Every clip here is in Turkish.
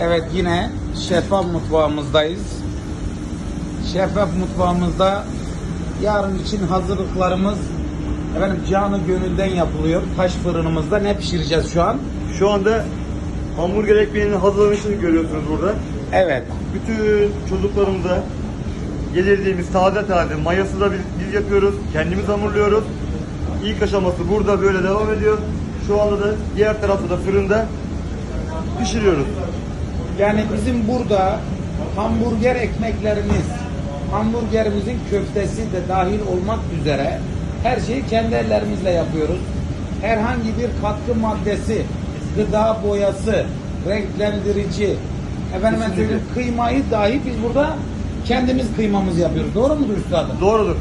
Evet yine şeffaf mutfağımızdayız. Şeffaf mutfağımızda yarın için hazırlıklarımız efendim canı gönülden yapılıyor. Taş fırınımızda ne pişireceğiz şu an? Şu anda hamburger ekmeğinin hazırlanışını görüyorsunuz burada. Evet. Bütün çocuklarımıza yedirdiğimiz taze taze mayası da biz, biz yapıyoruz. Kendimiz hamurluyoruz. İlk aşaması burada böyle devam ediyor. Şu anda da diğer tarafta da fırında pişiriyoruz. Yani bizim burada hamburger ekmeklerimiz, hamburgerimizin köftesi de dahil olmak üzere her şeyi kendi ellerimizle yapıyoruz. Herhangi bir katkı maddesi, gıda boyası, renklendirici, efendim söyleyeyim, kıymayı dahi biz burada kendimiz kıymamızı yapıyoruz. Doğru mudur üstadım? Doğrudur.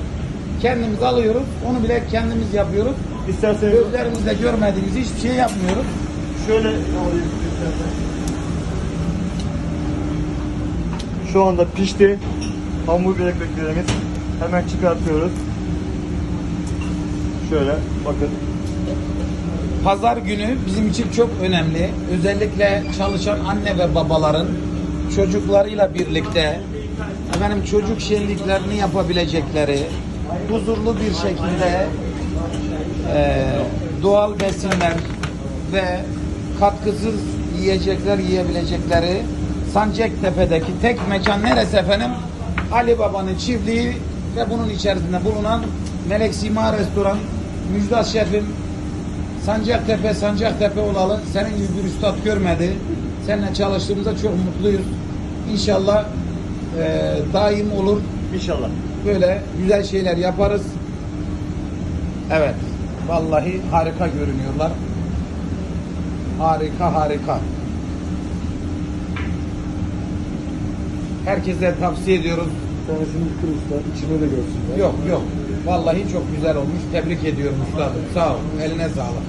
Kendimiz alıyoruz, onu bile kendimiz yapıyoruz. İsterseniz Gözlerimizle görmediğimiz hiçbir şey yapmıyoruz. şöyle alayım istersen. Şu anda pişti. Hamburger ekmeklerimiz hemen çıkartıyoruz. Şöyle bakın. Pazar günü bizim için çok önemli. Özellikle çalışan anne ve babaların çocuklarıyla birlikte efendim çocuk şenliklerini yapabilecekleri huzurlu bir şekilde eee, doğal besinler ve katkısız yiyecekler yiyebilecekleri Sancaktepe'deki tek mekan neresi efendim? Ali Baba'nın çiftliği ve bunun içerisinde bulunan Melek Sima Restoran Müjdat Şef'im Sancaktepe, Sancaktepe olalı senin gibi bir üstad görmedi. Seninle çalıştığımızda çok mutluyuz. İnşallah eee, daim olur. İnşallah. Böyle güzel şeyler yaparız. Evet. Vallahi harika görünüyorlar. Harika harika. Herkese tavsiye ediyoruz. tanesini kır usta, içine de görsünler. Yok yok. Vallahi çok güzel olmuş. Tebrik ediyorum üstadım. Sağ ol. Eline sağlık.